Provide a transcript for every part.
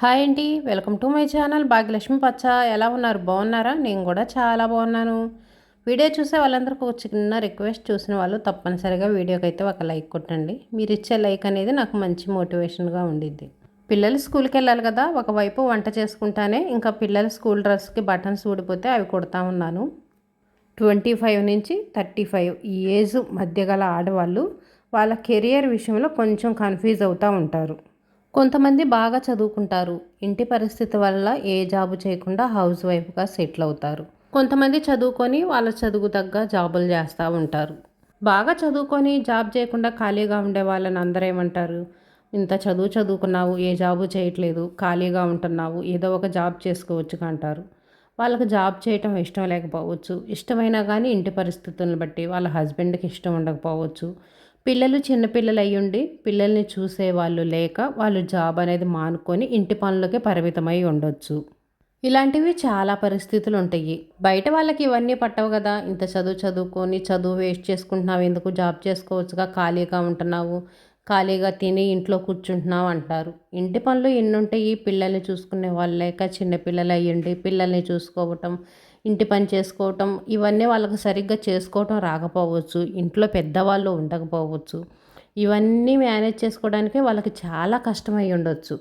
Hi అండి welcome to my channel Bhagyalakshmi Pacha. ఎలా ఉన్నారు? బాగున్నారా? నేను కూడా చాలా బాగున్నాను. వీడియో చూసే వాళ్ళందరికీ ఒక చిన్న రిక్వెస్ట్ చూసిన వాళ్ళు తప్పనిసరిగా వీడియోకి అయితే ఒక లైక్ కొట్టండి. మీరు ఇచ్చే లైక్ అనేది నాకు మంచి మోటివేషన్గా ఉండిద్ది. పిల్లలు స్కూల్కి వెళ్ళాలి కదా ఒకవైపు వంట చేసుకుంటానే ఇంకా పిల్లలు స్కూల్ డ్రెస్కి బటన్స్ ఊడిపోతే అవి కుడతా ఉన్నాను. ట్వంటీ ఫైవ్ నుంచి థర్టీ ఫైవ్ ఈ ఏజ్ మధ్య గల ఆడవాళ్ళు వాళ్ళ కెరియర్ విషయంలో కొంచెం కన్ఫ్యూజ్ అవుతూ ఉంటారు. కొంతమంది బాగా చదువుకుంటారు. ఇంటి పరిస్థితి వల్ల ఏ జాబు చేయకుండా హౌస్ వైఫ్గా సెటిల్ అవుతారు. కొంతమంది చదువుకొని వాళ్ళ చదువు తగ్గ జాబులు చేస్తూ ఉంటారు. బాగా చదువుకొని జాబ్ చేయకుండా ఖాళీగా ఉండే వాళ్ళని అందరూ ఏమంటారు? ఇంత చదువు చదువుకున్నావు ఏ జాబు చేయట్లేదు ఖాళీగా ఉంటున్నావు ఏదో ఒక జాబ్ చేసుకోవచ్చు అంటారు. వాళ్ళకి జాబ్ చేయటం ఇష్టం లేకపోవచ్చు. ఇష్టమైనా కానీ ఇంటి పరిస్థితులను బట్టి వాళ్ళ హస్బెండ్కి ఇష్టం ఉండకపోవచ్చు. పిల్లలు చిన్నపిల్లలు అయ్యుండి పిల్లల్ని చూసే వాళ్ళు లేక వాళ్ళు జాబ్ అనేది మానుకొని ఇంటి పనులకే పరిమితమై ఉండొచ్చు. ఇలాంటివి చాలా పరిస్థితులు ఉంటాయి బయట వాళ్ళకి ఇవన్నీ పట్టవు కదా. ఇంత చదువు చదువుకొని చదువు వేస్ట్ చేసుకుంటున్నావు ఎందుకు జాబ్ చేసుకోవచ్చుగా? ఖాళీగా ఉంటున్నావు ఖాళీగా తిని ఇంట్లో కూర్చుంటున్నావు అంటారు. ఇంటి పనులు ఎన్ని ఉంటాయి పిల్లల్ని చూసుకునే వాళ్ళు లేక చిన్నపిల్లలు అయ్యండి పిల్లల్ని చూసుకోవటం ఇంటి పని చేసుకోవటం ఇవన్నీ వాళ్ళకి సరిగ్గా చేసుకోవటం రాకపోవచ్చు. ఇంట్లో పెద్దవాళ్ళు ఉండకపోవచ్చు. ఇవన్నీ మేనేజ్ చేసుకోవడానికి వాళ్ళకి చాలా కష్టమై ఉండొచ్చు.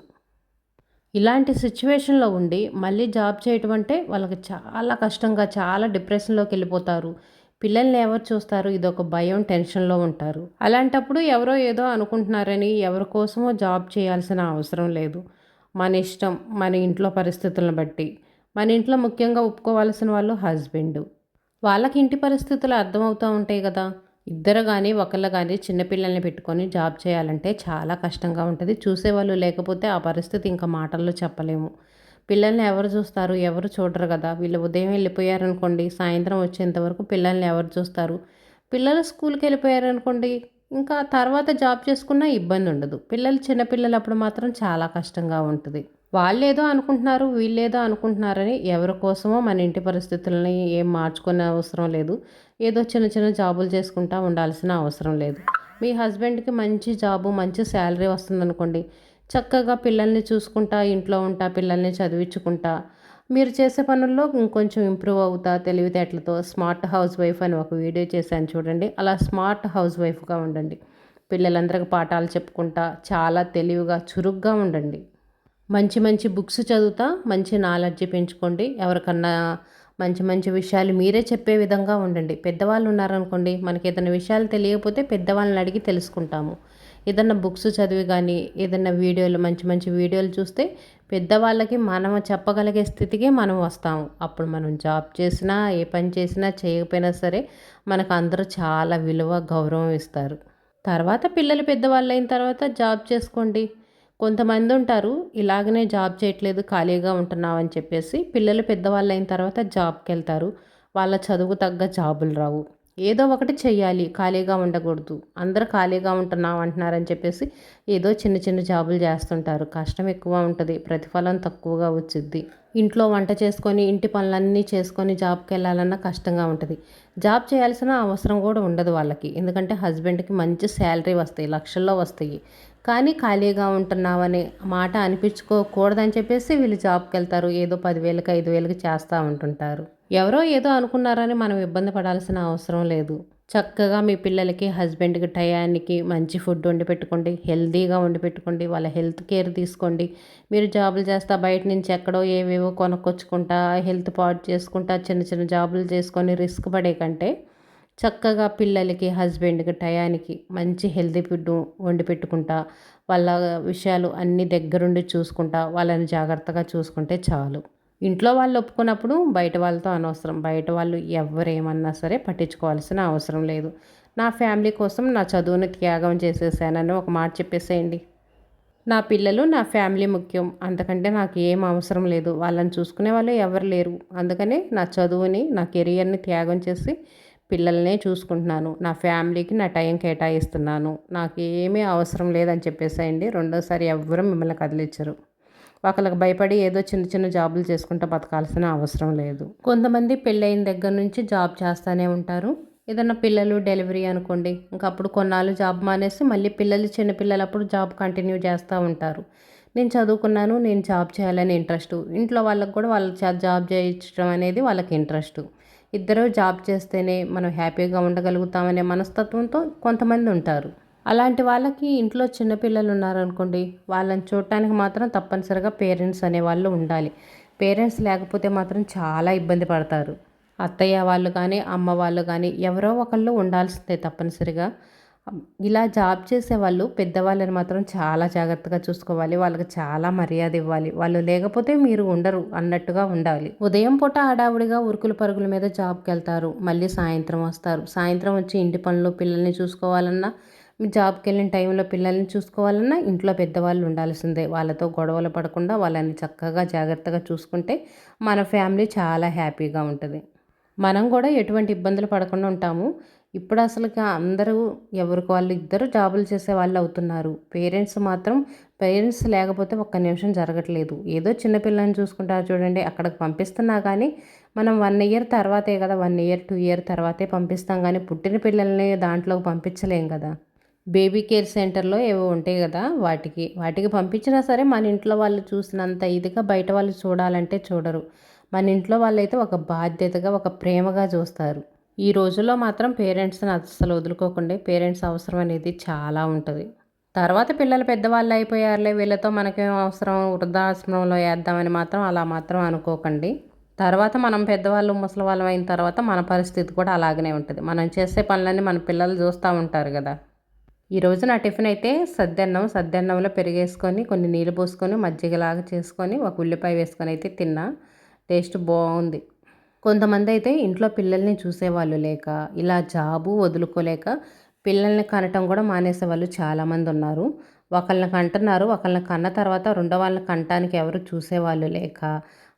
ఇలాంటి సిచ్యువేషన్లో ఉండి మళ్ళీ జాబ్ చేయటం అంటే వాళ్ళకి చాలా కష్టంగా చాలా డిప్రెషన్లోకి వెళ్ళిపోతారు. పిల్లల్ని ఎవరు చూస్తారు? ఇది ఒక భయం టెన్షన్లో ఉంటారు. అలాంటప్పుడు ఎవరో ఏదో అనుకుంటున్నారని ఎవరి కోసమో జాబ్ చేయాల్సిన అవసరం లేదు. మన ఇష్టం మన ఇంట్లో పరిస్థితులను బట్టి. మన ఇంట్లో ముఖ్యంగా ఒప్పుకోవాల్సిన వాళ్ళు హస్బెండ్. వాళ్ళకి ఇంటి పరిస్థితులు అర్థమవుతూ ఉంటాయి కదా. ఇద్దరు కానీ ఒకళ్ళు కానీ చిన్నపిల్లల్ని పెట్టుకొని జాబ్ చేయాలంటే చాలా కష్టంగా ఉంటుంది. చూసేవాళ్ళు లేకపోతే ఆ పరిస్థితి ఇంకా మాటల్లో చెప్పలేము. పిల్లల్ని ఎవరు చూస్తారు? ఎవరు చూడరు కదా. వీళ్ళు ఉదయం వెళ్ళిపోయారనుకోండి సాయంత్రం వచ్చేంత వరకు పిల్లల్ని ఎవరు చూస్తారు? పిల్లలు స్కూల్కి వెళ్ళిపోయారనుకోండి ఇంకా తర్వాత జాబ్ చేసుకున్నా ఇబ్బంది ఉండదు. పిల్లలు చిన్నపిల్లలు అప్పుడు మాత్రం చాలా కష్టంగా ఉంటుంది. వాళ్ళేదో అనుకుంటున్నారు వీళ్ళేదో అనుకుంటున్నారని ఎవరి కోసమో మన ఇంటి పరిస్థితులని ఏం మార్చుకునే అవసరం లేదు. ఏదో చిన్న చిన్న జాబులు చేసుకుంటా ఉండాల్సిన అవసరం లేదు. మీ హస్బెండ్కి మంచి జాబు మంచి శాలరీ వస్తుందనుకోండి. చక్కగా పిల్లల్ని చూసుకుంటా ఇంట్లో ఉంటా పిల్లల్ని చదివించుకుంటా. మీరు చేసే పనుల్లో ఇంకొంచెం ఇంప్రూవ్ అవుతా తెలివితేటలతో స్మార్ట్ హౌస్ వైఫ్ అని ఒక వీడియో చేశాను చూడండి. అలా స్మార్ట్ హౌస్ వైఫ్గా ఉండండి. పిల్లలందరికీ పాఠాలు చెప్పుకుంటా చాలా తెలివిగా చురుగ్గా ఉండండి. మంచి మంచి బుక్స్ చదువుతా మంచి నాలెడ్జ్ పెంచుకోండి. ఎవరికన్నా మంచి మంచి విషయాలు మీరే చెప్పే విధంగా ఉండండి. పెద్దవాళ్ళు ఉన్నారనుకోండి మనకి ఏదైనా విషయాలు తెలియకపోతే పెద్దవాళ్ళని అడిగి తెలుసుకుంటాము. ఏదన్నా బుక్స్ చదివి కానీ ఏదన్నా వీడియోలు మంచి మంచి వీడియోలు చూస్తే పెద్దవాళ్ళకి మనం చెప్పగలిగే స్థితికి మనం వస్తాము. అప్పుడు మనం జాబ్ చేసినా ఏ పని చేసినా చేయకపోయినా సరే మనకు అందరూ చాలా విలువ గౌరవం ఇస్తారు. తర్వాత పిల్లలు పెద్దవాళ్ళు అయిన తర్వాత జాబ్ చేసుకోండి. కొంతమంది ఉంటారు ఇలాగనే జాబ్ చేయట్లేదు ఖాళీగా ఉంటున్నావు అని చెప్పేసి పిల్లలు పెద్దవాళ్ళు అయిన తర్వాత జాబ్కి వెళ్తారు వాళ్ళ చదువు తగ్గ జాబులు రావు. ఏదో ఒకటి చేయాలి ఖాళీగా ఉండకూడదు. అందరూ ఖాళీగా ఉంటున్నాం అంటున్నారని చెప్పేసి ఏదో చిన్న చిన్న జాబులు చేస్తుంటారు. కష్టం ఎక్కువ ఉంటుంది ప్రతిఫలం తక్కువగా వచ్చింది ఇంట్లో వంట చేసుకొని ఇంటి పనులన్నీ చేసుకొని జాబ్కి వెళ్ళాలన్నా కష్టంగా ఉంటుంది. జాబ్ చేయాల్సిన అవసరం కూడా ఉండదు వాళ్ళకి. ఎందుకంటే హస్బెండ్కి మంచి శాలరీ వస్తాయి లక్షల్లో వస్తాయి. కానీ ఖాళీగా ఉంటున్నావని మాట అనిపించుకోకూడదని చెప్పేసి వీళ్ళు జాబ్కి వెళ్తారు ఏదో పదివేలకు ఐదు వేలకు చేస్తూ ఉంటుంటారు. ఎవరో ఏదో అనుకున్నారని మనం ఇబ్బంది పడాల్సిన అవసరం లేదు. చక్కగా మీ పిల్లలకి హస్బెండ్కి టయానికి మంచి ఫుడ్ వండి పెట్టుకోండి. హెల్తీగా వండి పెట్టుకోండి. వాళ్ళ హెల్త్ కేర్ తీసుకోండి. మీరు జాబులు చేస్తా బయట నుంచి ఎక్కడో ఏవేవో కొనుక్కొచ్చుకుంటా హెల్త్ పాడు చేసుకుంటా చిన్న చిన్న జాబులు చేసుకొని రిస్క్ పడే కంటే చక్కగా పిల్లలకి హస్బెండ్కి టయానికి మంచి హెల్తీ ఫుడ్ వండి పెట్టుకుంటా వాళ్ళ విషయాలు అన్నీ దగ్గరుండి చూసుకుంటా వాళ్ళని జాగ్రత్తగా చూసుకుంటే చాలు. ఇంట్లో వాళ్ళు ఒప్పుకున్నప్పుడు బయట వాళ్ళతో అనవసరం. బయట వాళ్ళు ఎవరేమన్నా సరే పట్టించుకోవాల్సిన అవసరం లేదు. నా ఫ్యామిలీ కోసం నా చదువుని త్యాగం చేసేసానని ఒక మాట చెప్పేసేయండి. నా పిల్లలు నా ఫ్యామిలీ ముఖ్యం. అంతకంటే నాకు ఏం అవసరం లేదు. వాళ్ళని చూసుకునే వాళ్ళు ఎవరు లేరు. అందుకనే నా చదువుని నా కెరియర్ని త్యాగం చేసి పిల్లల్నే చూసుకుంటున్నాను. నా ఫ్యామిలీకి నా టైం కేటాయిస్తున్నాను. నాకు ఏమీ అవసరం లేదని చెప్పేసేయండి. రెండోసారి ఎవ్వరూ మిమ్మల్ని కదిలించరు. ఒకళ్ళకి భయపడి ఏదో చిన్న చిన్న జాబులు చేసుకుంటూ బతకాల్సిన అవసరం లేదు. కొంతమంది పెళ్ళైన దగ్గర నుంచి జాబ్ చేస్తూనే ఉంటారు. ఏదన్నా పిల్లలు డెలివరీ అనుకోండి ఇంకా అప్పుడు కొన్నాళ్ళు జాబ్ మానేసి మళ్ళీ పిల్లలు చిన్నపిల్లలప్పుడు జాబ్ కంటిన్యూ చేస్తూ ఉంటారు. నేను చదువుకున్నాను నేను జాబ్ చేయాలని ఇంట్రెస్ట్. ఇంట్లో వాళ్ళకి కూడా వాళ్ళ జాబ్ చేయించడం అనేది వాళ్ళకి ఇంట్రెస్ట్. ఇద్దరు జాబ్ చేస్తేనే మనం హ్యాపీగా ఉండగలుగుతామనే మనస్తత్వంతో కొంతమంది ఉంటారు. అలాంటి వాళ్ళకి ఇంట్లో చిన్నపిల్లలు ఉన్నారనుకోండి వాళ్ళని చూడటానికి మాత్రం తప్పనిసరిగా పేరెంట్స్ అనేవాళ్ళు ఉండాలి. పేరెంట్స్ లేకపోతే మాత్రం చాలా ఇబ్బంది పడతారు. అత్తయ్య వాళ్ళు కానీ అమ్మ వాళ్ళు కానీ ఎవరో ఒకళ్ళు ఉండాల్సిందే తప్పనిసరిగా. ఇలా జాబ్ చేసే వాళ్ళు పెద్దవాళ్ళని మాత్రం చాలా జాగ్రత్తగా చూసుకోవాలి. వాళ్ళకి చాలా మర్యాద ఇవ్వాలి. వాళ్ళు లేకపోతే మీరు ఉండరు అన్నట్టుగా ఉండాలి. ఉదయం పూట ఆడావుడిగా ఉరుకుల పరుగుల మీద జాబ్కి వెళ్తారు. మళ్ళీ సాయంత్రం వస్తారు. సాయంత్రం వచ్చి ఇంటి పనులు పిల్లల్ని చూసుకోవాలన్నా మీ జాబ్కి వెళ్ళిన టైంలో పిల్లల్ని చూసుకోవాలన్నా ఇంట్లో పెద్దవాళ్ళు ఉండాల్సిందే. వాళ్ళతో గొడవలు పడకుండా వాళ్ళని చక్కగా జాగ్రత్తగా చూసుకుంటే మన ఫ్యామిలీ చాలా హ్యాపీగా ఉంటుంది. మనం కూడా ఎటువంటి ఇబ్బందులు పడకుండా ఉంటాము. ఇప్పుడు అసలు అందరూ ఎవరికి వాళ్ళు ఇద్దరు జాబులు చేసే వాళ్ళు అవుతున్నారు. పేరెంట్స్ మాత్రం పేరెంట్స్ లేకపోతే ఒక్క నిమిషం జరగట్లేదు. ఏదో చిన్నపిల్లని చూసుకుంటారు చూడండి అక్కడికి పంపిస్తున్నా కానీ మనం వన్ ఇయర్ తర్వాతే కదా వన్ ఇయర్ టూ ఇయర్ తర్వాతే పంపిస్తాం కానీ పుట్టిన పిల్లల్ని దాంట్లోకి పంపించలేం కదా. బేబీ కేర్ సెంటర్లో ఏవో ఉంటాయి కదా వాటికి. వాటికి పంపించినా సరే మన ఇంట్లో వాళ్ళు చూసినంత ఇదిగా బయట వాళ్ళు చూడాలంటే చూడరు. మన ఇంట్లో వాళ్ళైతే ఒక బాధ్యతగా ఒక ప్రేమగా చూస్తారు. ఈ రోజుల్లో మాత్రం పేరెంట్స్ని అస్సలు వదులుకోకుండా పేరెంట్స్ అవసరం అనేది చాలా ఉంటుంది. తర్వాత పిల్లలు పెద్దవాళ్ళు అయిపోయారులే వీళ్ళతో మనకేం అవసరం? వృద్ధాశ్రమంలో వేద్దామని మాత్రం అలా మాత్రం అనుకోకండి. తర్వాత మనం పెద్దవాళ్ళు ముసలివాళ్ళం అయిన తర్వాత మన పరిస్థితి కూడా అలాగనే ఉంటుంది. మనం చేసే పనులన్నీ మన పిల్లలు చూస్తూ ఉంటారు కదా. ఈరోజు నా టిఫిన్ అయితే సద్దన్నం సద్దన్నంలో పెరిగేసుకొని కొన్ని నీళ్ళు పోసుకొని మజ్జిగలాగా చేసుకొని ఒక ఉల్లిపాయ వేసుకొని అయితే తిన్నా. టేస్ట్ బాగుంది. కొంతమంది అయితే ఇంట్లో పిల్లల్ని చూసేవాళ్ళు లేక ఇలా జాబు వదులుకోలేక పిల్లల్ని కనటం కూడా మానేసే వాళ్ళు చాలామంది ఉన్నారు ఒకళ్ళని కంటున్నారు ఒకళ్ళని కన్న తర్వాత రెండో వాళ్ళని కంటానికి ఎవరు చూసేవాళ్ళు లేక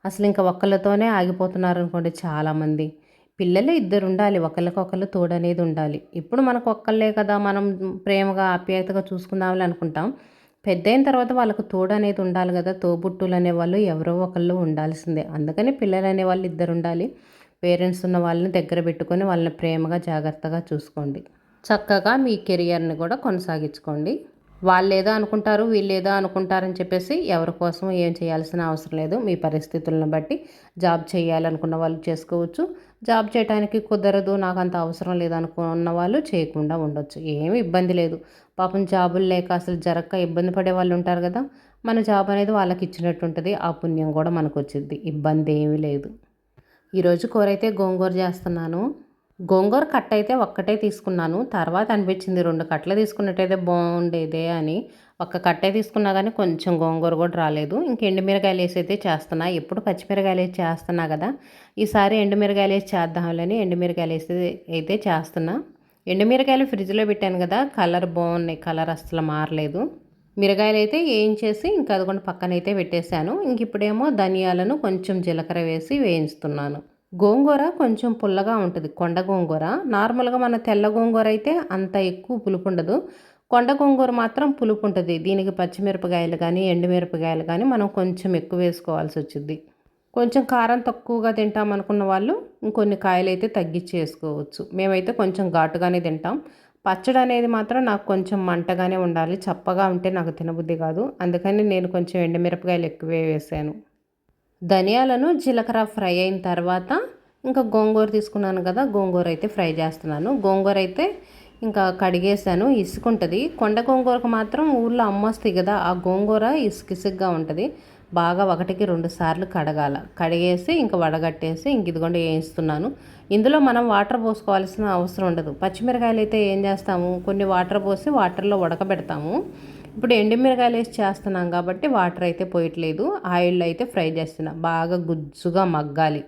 అసలు ఇంకా ఒక్కళ్ళతోనే ఆగిపోతున్నారు అనుకోండి చాలామంది. పిల్లలే ఇద్దరు ఉండాలి ఒకళ్ళకొకళ్ళు తోడు అనేది ఉండాలి ఇప్పుడు మనకు ఒక్కళ్ళే కదా మనం ప్రేమగా ఆప్యాయతగా చూసుకుందామని అనుకుంటాం పెద్ద అయిన తర్వాత వాళ్ళకు తోడు అనేది ఉండాలి కదా. తోబుట్టులు అనేవాళ్ళు ఎవరో ఒకళ్ళు ఉండాల్సిందే. అందుకని పిల్లలు అనేవాళ్ళు ఇద్దరు ఉండాలి పేరెంట్స్ ఉన్న వాళ్ళని దగ్గర పెట్టుకొని వాళ్ళని ప్రేమగా జాగ్రత్తగా చూసుకోండి. చక్కగా మీ కెరియర్ని కూడా కొనసాగించుకోండి. వాళ్ళు ఏదో అనుకుంటారు వీళ్ళు ఏదో అనుకుంటారని చెప్పేసి ఎవరి కోసం ఏం చేయాల్సిన అవసరం లేదు. మీ పరిస్థితులను బట్టి జాబ్ చేయాలనుకున్న వాళ్ళు చేసుకోవచ్చు. జాబ్ చేయడానికి కుదరదు నాకు అంత అవసరం లేదనుకున్న వాళ్ళు చేయకుండా ఉండొచ్చు. ఏమి ఇబ్బంది లేదు. పాపం జాబులు లేక అసలు జరక్క ఇబ్బంది పడే వాళ్ళు ఉంటారు కదా మన జాబ్ అనేది వాళ్ళకి ఇచ్చినట్టు ఉంటుంది. ఆ పుణ్యం కూడా మనకు వచ్చింది. ఇబ్బంది ఏమీ లేదు. ఈరోజు కోరైతే గోంగూర చేస్తున్నాను. గోంగూర కట్ట అయితే ఒక్కటే తీసుకున్నాను. తర్వాత అనిపించింది రెండు కట్టలు తీసుకున్నట్టయితే బాగుండేదే అని. ఒక్క కట్టే తీసుకున్నా కానీ కొంచెం గోంగూర కూడా రాలేదు. ఇంక ఎండుమిరకాయలు వేసి అయితే చేస్తున్నా. ఎప్పుడు పచ్చిమిరకాయలు వేసి చేస్తున్నా కదా. ఈసారి ఎండుమిరకాయలు వేసి చేద్దామని ఎండుమిరకాయలు వేసి అయితే చేస్తున్నా. ఎండుమిరకాయలు ఫ్రిడ్జ్లో పెట్టాను కదా. కలర్ బాగున్నాయి. కలర్ అస్సలు మారలేదు. మిరగాయలు అయితే వేయించేసి ఇంకా అదిగొండ పక్కనైతే పెట్టేశాను. ఇంక ఇప్పుడేమో ధనియాలను కొంచెం జీలకర్ర వేసి వేయించుతున్నాను. గోంగూర కొంచెం పుల్లగా ఉంటుంది. కొండ గోంగూర. నార్మల్గా మన తెల్ల గోంగూర అయితే అంత ఎక్కువ పులుపు ఉండదు. కొండ గోంగూర మాత్రం పులుపు ఉంటుంది. దీనికి పచ్చిమిరపకాయలు కానీ ఎండుమిరపకాయలు కానీ మనం కొంచెం ఎక్కువ వేసుకోవాల్సి వచ్చింది. కొంచెం కారం తక్కువగా తింటాం అనుకున్న వాళ్ళు ఇంకొన్ని కాయలు అయితే తగ్గించి వేసుకోవచ్చు. మేమైతే కొంచెం ఘాటుగానే తింటాం. పచ్చడి అనేది మాత్రం నాకు కొంచెం మంటగానే ఉండాలి. చప్పగా ఉంటే నాకు తినబుద్ధి కాదు. అందుకని నేను కొంచెం ఎండుమిరపకాయలు ఎక్కువే వేసాను. ధనియాలను జీలకర్ర ఫ్రై అయిన తర్వాత ఇంకా గోంగూర తీసుకున్నాను కదా గోంగూర అయితే ఫ్రై చేస్తున్నాను. గోంగూర అయితే ఇంకా కడిగేసాను ఇసుకుంటుంది. కొండ గోంగూరకు మాత్రం ఊళ్ళో అమ్మొస్తాయి కదా ఆ గోంగూర ఇసుకిసుగ్గా ఉంటుంది. బాగా ఒకటికి రెండు సార్లు కడగాల. కడిగేసి ఇంకా వడగట్టేసి ఇంక ఇదిగొండ వేయిస్తున్నాను. ఇందులో మనం వాటర్ పోసుకోవాల్సిన అవసరం ఉండదు. పచ్చిమిరకాయలు అయితే ఏం చేస్తాము? కొన్ని వాటర్ పోసి వాటర్లో ఉడకబెడతాము. ఇప్పుడు ఎండుమిరకాయలు వేసి చేస్తున్నాం కాబట్టి వాటర్ అయితే పోయట్లేదు ఆయిల్ అయితే ఫ్రై చేస్తున్నా. బాగా గుజ్జుగా మగ్గాలి.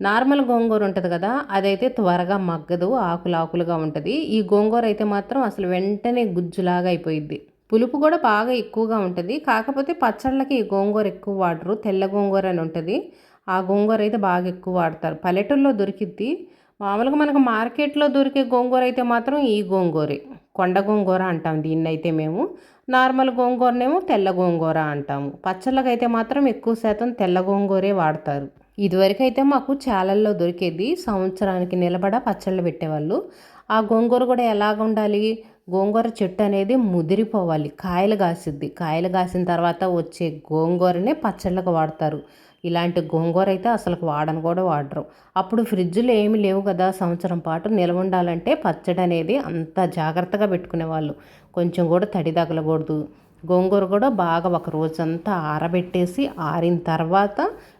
నార్మల్ గోంగూర ఉంటుంది కదా అదైతే త్వరగా మగ్గదు ఆకులు ఆకులుగా ఉంటుంది. ఈ గోంగూర అయితే మాత్రం అసలు వెంటనే గుజ్జులాగా అయిపోయిద్ది. పులుపు కూడా బాగా ఎక్కువగా ఉంటుంది. కాకపోతే పచ్చళ్ళకి ఈ గోంగూర ఎక్కువ వాడరు తెల్ల గోంగూర అని ఉంటుంది. ఆ గోంగూర అయితే బాగా ఎక్కువ వాడతారు. పల్లెటూరులో దొరికిద్ది. మామూలుగా మనకు మార్కెట్లో దొరికే గోంగూర అయితే మాత్రం ఈ గోంగూరే. కొండ గోంగూర అంటాం దీన్ని అయితే మేము. నార్మల్ గోంగూరనేమో తెల్ల గోంగూర అంటాము. పచ్చళ్ళకైతే మాత్రం ఎక్కువ శాతం తెల్ల గోంగూరే వాడతారు. ఇదివరకైతే మాకు చాలల్లో దొరికేది సంవత్సరానికి నిలబడ పచ్చళ్ళు పెట్టేవాళ్ళు. ఆ గోంగూర కూడా ఎలాగ ఉండాలి గోంగూర చెట్టు అనేది ముదిరిపోవాలి. కాయలు కాసిద్ది. కాయలు కాసిన తర్వాత వచ్చే గోంగూరనే పచ్చళ్ళకు వాడతారు. ఇలాంటి గోంగూర అయితే అసలు వాడను కూడా వాడరు. అప్పుడు ఫ్రిడ్జ్లో ఏమి లేవు కదా సంవత్సరం పాటు నిల్వ ఉండాలంటే పచ్చడి అనేది అంత జాగ్రత్తగా పెట్టుకునేవాళ్ళు కొంచెం కూడా తడి తగలకూడదు. గోంగూర కూడా బాగా ఒక రోజంతా ఆరబెట్టేసి ఆరిన తర్వాత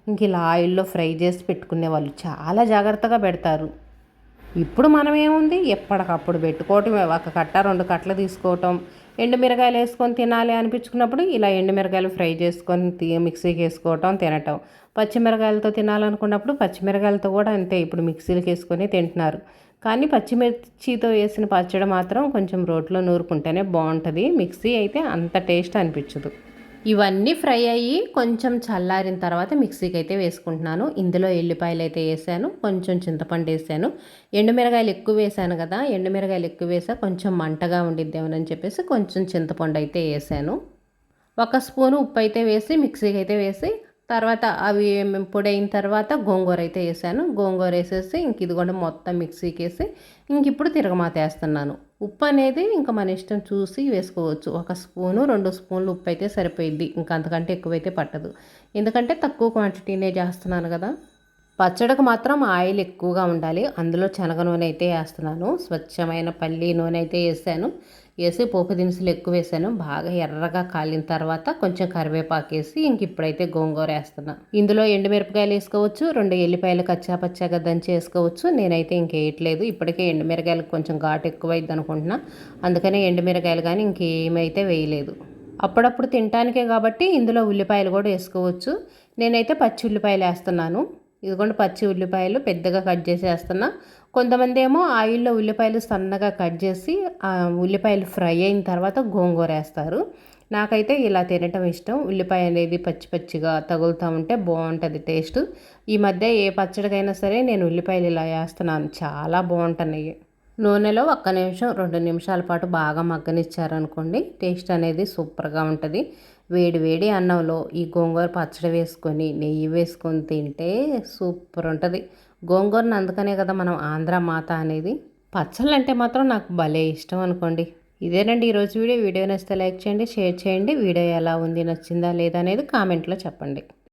ఇంక ఇలా ఆయిల్లో ఫ్రై చేసి పెట్టుకునేవాళ్ళు చాలా జాగ్రత్తగా పెడతారు. ఇప్పుడు మనం ఏముంది ఎప్పటికప్పుడు పెట్టుకోవటం ఒక కట్ట రెండు కట్టలు తీసుకోవటం. ఎండుమిరకాయలు వేసుకొని తినాలి అనిపించుకున్నప్పుడు ఇలా ఎండుమిరకాయలు ఫ్రై చేసుకొని మిక్సీకి వేసుకోవటం తినటం. పచ్చిమిరకాయలతో తినాలనుకున్నప్పుడు పచ్చిమిరకాయలతో కూడా అంతే ఇప్పుడు మిక్సీలకు వేసుకొని తింటున్నారు. కానీ పచ్చిమిర్చితో వేసిన పచ్చడి మాత్రం కొంచెం రోట్లో నూరుకుంటేనే బాగుంటుంది. మిక్సీ అయితే అంత టేస్ట్ అనిపించదు. ఇవన్నీ ఫ్రై అయ్యి కొంచెం చల్లారిన తర్వాత మిక్సీకి అయితే వేసుకుంటున్నాను. ఇందులో ఎల్లిపాయలు అయితే వేసాను కొంచెం చింతపండు వేసాను. ఎండుమిరగాయలు ఎక్కువ వేసాను కదా ఎండుమిరగాయలు ఎక్కువ వేసా కొంచెం మంటగా ఉండిద్దేమని చెప్పేసి కొంచెం చింతపండు అయితే వేసాను. ఒక స్పూను ఉప్పు అయితే వేసి మిక్సీకి అయితే వేసి తర్వాత అవి పొడి అయిన తర్వాత గోంగూర అయితే వేసాను. గోంగూర వేసేసి ఇంక ఇదిగోండి మొత్తం మిక్సీకి వేసి ఇంక ఇప్పుడు తిరగమాత వేస్తున్నాను ఉప్పు అనేది ఇంకా మన ఇష్టం చూసి వేసుకోవచ్చు. ఒక స్పూను రెండు స్పూన్లు ఉప్పు అయితే సరిపోయిద్ది. ఇంకా అంతకంటే ఎక్కువైతే పట్టదు. ఎందుకంటే తక్కువ క్వాంటిటీనే చేస్తున్నాను కదా. పచ్చడికి మాత్రం ఆయిల్ ఎక్కువగా ఉండాలి. అందులో శనగ నూనె అయితే వేస్తున్నాను. స్వచ్ఛమైన పల్లి నూనె అయితే వేసాను. వేసి పోపు దినుసులు ఎక్కువ వేసాను. బాగా ఎర్రగా కాలిన తర్వాత కొంచెం కరివేపాకు వేసి ఇంక ఇప్పుడైతే గోంగూర వేస్తున్నా. ఇందులో ఎండుమిరపకాయలు వేసుకోవచ్చు. రెండు ఎల్లిపాయలు కచ్చా పచ్చాగా దంచి వేసుకోవచ్చు. నేనైతే ఇంకేయట్లేదు ఇప్పటికే ఎండుమిరకాయలు కొంచెం ఘాటు ఎక్కువైద్ది అనుకుంటున్నా. అందుకనే ఎండుమిరకాయలు కానీ ఇంకేమైతే వేయలేదు. అప్పుడప్పుడు తినటానికే కాబట్టి ఇందులో ఉల్లిపాయలు కూడా వేసుకోవచ్చు. నేనైతే పచ్చి ఉల్లిపాయలు వేస్తున్నాను. ఇదిగోండి పచ్చి ఉల్లిపాయలు పెద్దగా కట్ చేసి వేస్తున్నా కొంతమంది ఏమో ఆయిల్లో ఉల్లిపాయలు సన్నగా కట్ చేసి ఉల్లిపాయలు ఫ్రై అయిన తర్వాత గోంగూర వేస్తారు. నాకైతే ఇలా తినటం ఇష్టం. ఉల్లిపాయ అనేది పచ్చి పచ్చిగా తగులుతూ ఉంటే బాగుంటుంది టేస్ట్. ఈ మధ్య ఏ పచ్చడికైనా సరే నేను ఉల్లిపాయలు ఇలా వేస్తున్నాను. చాలా బాగుంటున్నాయి. నూనెలో ఒక్క నిమిషం రెండు నిమిషాల పాటు బాగా మగ్గనిచ్చారనుకోండి టేస్ట్ అనేది సూపర్గా ఉంటుంది. వేడి వేడి అన్నంలో ఈ గోంగూర పచ్చడి వేసుకొని నెయ్యి వేసుకొని తింటే సూపర్ ఉంటుంది. గోంగూరను అందుకనే కదా మనం ఆంధ్ర మాత అనేది. పచ్చళ్ళు అంటే మాత్రం నాకు భలే ఇష్టం అనుకోండి. ఇదేనండి ఈరోజు వీడియో. వీడియో నచ్చితే లైక్ చేయండి షేర్ చేయండి. వీడియో ఎలా ఉంది నచ్చిందా లేదా అనేది కామెంట్లో చెప్పండి.